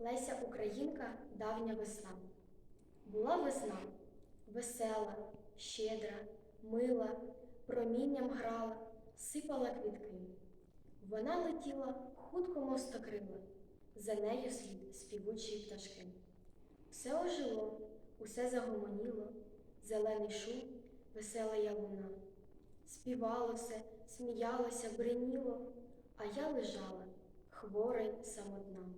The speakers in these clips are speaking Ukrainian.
Леся Українка давня весна. Була весна весела, щедра, мила, промінням грала, сипала квітки. Вона летіла хутко мостокрила, за нею слід співучі пташки. Все ожило, усе загомоніло, зелений шум, весела ялуна. Співалося, сміялося, бриніло, а я лежала, хвора й самотна.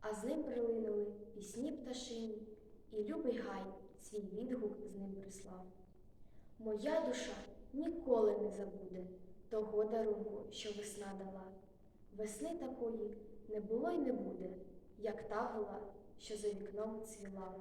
а з ним прилинули пісні пташині, і любий гай свій відгук з ним прислав. Моя душа ніколи не забуде того дарунку, що весна дала. Весни такої не було й не буде, як та була, що за вікном цвіла.